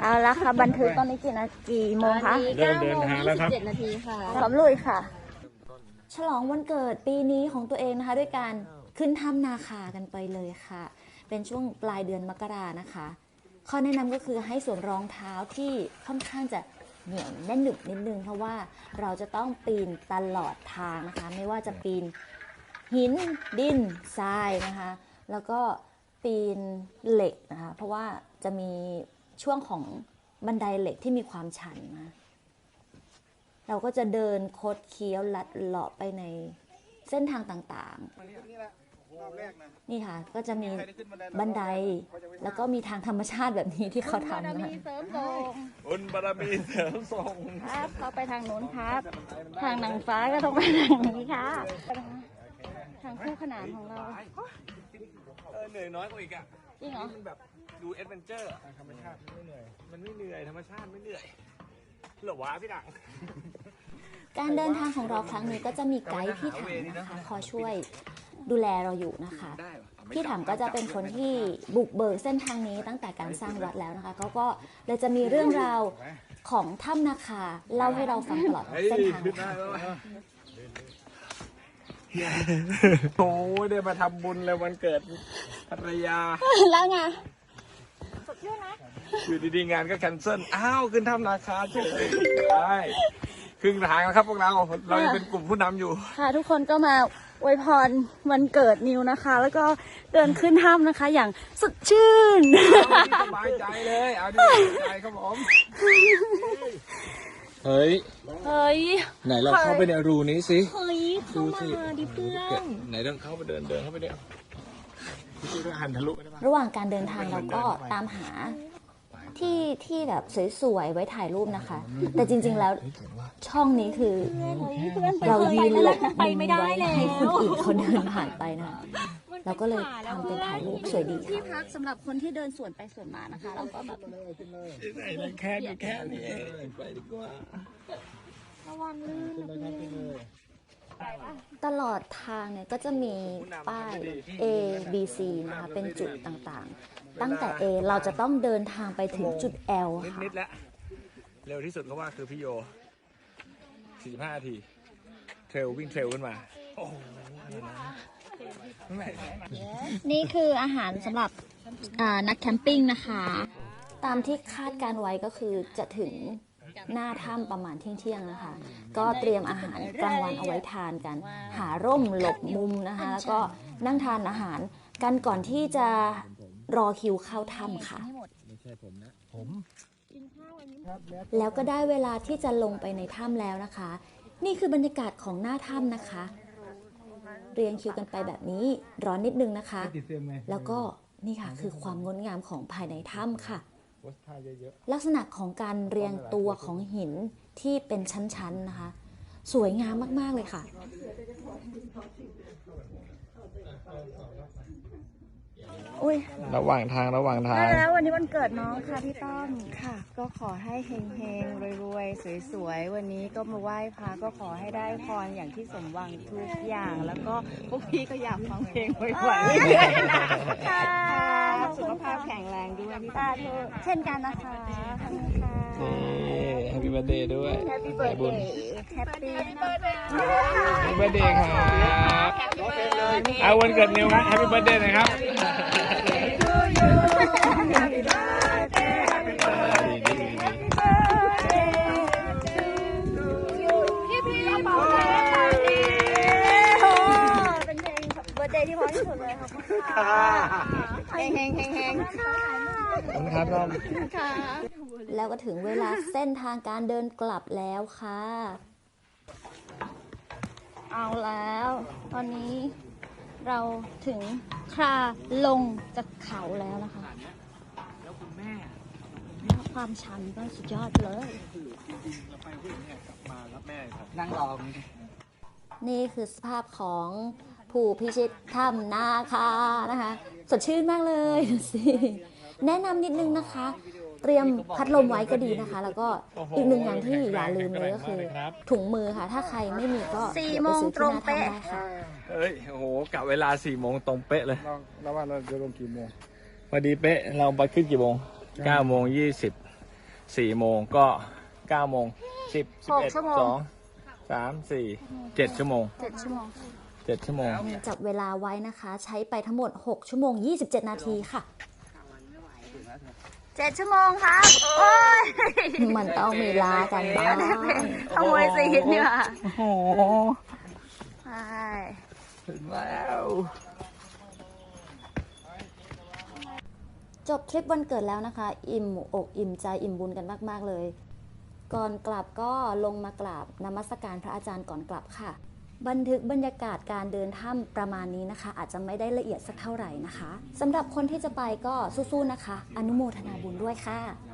เอาละค่ะบันทึกตอนนี้กี่นาทีโมงคะเริ่มเดินทางแล้วครับเจ็ดนาทีค่ะพร้อมลุยค่ะ ฉลองวันเกิดปีนี้ของตัวเองนะคะ ด้วยการขึ้นถ้ำนาคากันไปเลยค่ะ เป็นช่วงปลายเดือนมกรานะคะ ข้อแนะนำก็คือให้สวมรองเท้าที่ค่อนข้างจะเหนียวแน่นหนึบนิดนึงเพราะว่าเราจะต้องปีนตลอดทางนะคะ ไม่ว่าจะปีนหินดินทรายนะคะ แล้วก็ปีนเหล็กนะคะ เพราะว่าจะมี ช่วงของบันไดเหล็กที่มีความชันนะเราก็จะเดินคดเคี้ยวลัดเลาะไปในเส้นทางต่างๆ นี่ค่ะ ก็จะมีบันได แล้วก็มีทางธรรมชาติแบบนี้ที่เขาทำนะคะเสริมทรงบุญบารมีเสริมทรงครับเขาไปทางโน้นครับ ทางนางฟ้าก็ต้องไปทางนี้ค่ะทางคู่ขนานของเรา เออเหนื่อยน้อยกว่าอีกอะจริงเหรอ มันแบบดูเอดเวนเจอร์อะธรรมชาติไม่เหนื่อย มันไม่เหนื่อยธรรมชาติไม่เหนื่อยเหรอวะพี่ดังการเดินทางของเราครั้งนี้ก็จะมีไกด์พี่ถังนะคะคอยช่วยดูแลเราอยู่นะคะได้เหรอพี่ถังก็จะเป็นคนที่บุกเบิกเส้นทางนี้ตั้งแต่การสร้างวัดแล้วนะคะเขาก็เลยจะมีเรื่องราวของถ้ำนาคาเล่าให้เราฟังตลอดเฮ้ยเส้นทาง ขึ้น ค่ะ ได้แล้ววะ โอ้ยได้มาทำบุญเลยวันเกิดภรรยา แล้วไงอยู่ดีๆงานก็แคนเซิลอ้าวขึ้นถ้ำนาคาเฉยได้ครึ่งทางแล้วครับพวกเราเรายังเป็นกลุ่มผู้นำอยู่ ค่ะ ทุกคนก็มาอวยพรวันเกิดนิวนะคะ แล้วก็เดินขึ้นถ้ำนะคะ อย่างสดชื่นเอาที่สบายใจเลยเอาที่สบายใจครับผมเฮ้ย เฮ้ย ไหนเราเข้าไปในรูนี้สิ เฮ้ย เข้ามาดิเพื่อนไหนเดินเข้าไปเดินเดินเข้าไปเดินพี่ช่วยหันทะลุไปได้ปะระหว่างการเดินทางเราก็ตามหาที่ที่แบบสวยๆไว้ถ่ายรูปนะคะ แต่จริง ๆ แล้วช่องนี้คือเรายืนหลบมุมไว้ให้คนอื่นเขาเดินผ่านไปนะคะเราก็เลยทำเป็นถ่ายรูปสวยดีที่ค่ะพักสำหรับคนที่เดินสวนไปสวนมานะคะ เราก็แบบไหนเลยแค่นี้แค่นี้เองไปดีกว่าระวังลื่นนะพี่ ตลอดทางเนี่ยก็จะมีป้าย A B C นะคะเป็นจุดต่างๆ ตั้งแต่ A เราจะต้องเดินทางไปถึงจุด L ค่ะนิดๆแล้วเร็วที่สุดเขาว่าคือพี่โย 45นาที เทรลวิ่งเทรลขึ้นมา โอ้โหไม่นี่คืออาหารสำหรับอ่านักแคมปิ้งนะคะ ตามที่คาดการไว้ก็คือจะถึง หน้าถ้ำประมาณเที่ยงๆนะคะ ก็เตรียมอาหารกลางวันเอาไว้ทานกัน หาร่มหลบมุมนะคะ แล้วก็นั่งทานอาหารกันก่อนที่จะรอคิวเข้าถ้ำค่ะแล้วก็ได้เวลาที่จะลงไปในถ้ำแล้วนะคะ นี่คือบรรยากาศของหน้าถ้ำนะคะ เรียงคิวกันไปแบบนี้ร้อนนิดนึงนะคะ แล้วก็นี่ค่ะคือความงดงามของภายในถ้ำค่ะ ลักษณะของการเรียงตัวของหินที่เป็นชั้นๆนะคะ สวยงามมากๆเลยค่ะ อุ้ยระหว่างทางระหว่างทางแล้ววันนี้วันเกิดน้องค่ะพี่ต้อมค่ะ ก็ขอให้เฮงเฮงรวยรวยๆสวยๆวันนี้ก็มาไหว้พระก็ขอให้ได้พรอย่างที่สมหวังทุกอย่าง แล้วก็พวกพี่ก็อยากฟังเพลงบ่อยๆเรื่อยๆนะค่ะสุขภาพแข็งแรงด้วยพี่ตาธุเช่นกันนะคะขอบคุณค่ะนี่แฮปปี้ เบิร์ดเดย์ด้วยแฮปปี้เบิร์ดเดย์แฮปปี้เบิร์ดเดย์แฮปปี้เบิร์ดเดย์ครับเอาวันเกิดนิวครับแฮปปี้เบิร์ดเดย์นะครับดีดีดีพี่พี่กระเป๋าเลยค่ะโอ้เป็นเพลงเบิร์ดเดย์ที่เพราะที่สุดเลยขอบคุณค่ะเฮงเฮงเฮงเฮง ขอบคุณครับน้องค่ะแล้วก็ถึงเวลาเส้นทางการเดินกลับแล้วค่ะ เอาแล้ว ตอนนี้เราถึงคราลงจากเขาแล้วนะคะแล้วคุณแม่ความชันก็สุดยอดเลยเราไปวิ่งเนี่ยกลับมารับแม่ครับนั่งรอนี่คือสภาพของผู้พิชิตถ้ำนาคานะคะ สดชื่นมากเลยดูสิ แนะนำนิดนึงนะคะ เตรียมพัดลมไว้ก็ดีนะคะ แล้วก็อีกหนึ่งอย่างที่อย่าลืมเลยก็คือ ถุงมือค่ะ ถ้าใครไม่มีก็สี่เดี๋ยวโมไปงซื้อตรที่งหน้าถ้ำเป๊ะได้ค่ะเฮ้ยโอ้โหกะเวลาสี่โมงตรงเป๊ะเลยเราเราว่าเราจะลงกี่โมงพอดีเป๊ะเราไปขึ้นกี่โมงเก้าโมงยี่สิบสี่โมงก็เก้าโมงสิบสิบเอ็ดชั่วโมงสองสามสี่เจ็ดชั่วโมงเจ็ดชั่วโมงเจ็ดชั่วโมง จับเวลาไว้นะคะ ใช้ไปทั้งหมด6ชั่วโมง27นาทีค่ะ เจ็ดชั่วโมงครับ โอ้ยมันต้องมีลากันบ้างขโมยซีนเนี่ยโอ้โหใช่ถึงแล้วจบทริปวันเกิดแล้วนะคะ อิ่มอกอิ่มใจอิ่มบุญกันมาก ๆ เลย ก่อนกลับก็ลงมากราบนมัสการพระอาจารย์ก่อนกลับค่ะ บันทึกบรรยากาศการเดินถ้ำประมาณนี้นะคะ อาจจะไม่ได้ละเอียดสักเท่าไหร่นะคะสำหรับคนที่จะไปก็สู้ๆนะคะ อนุโมทนาบุญด้วยค่ะ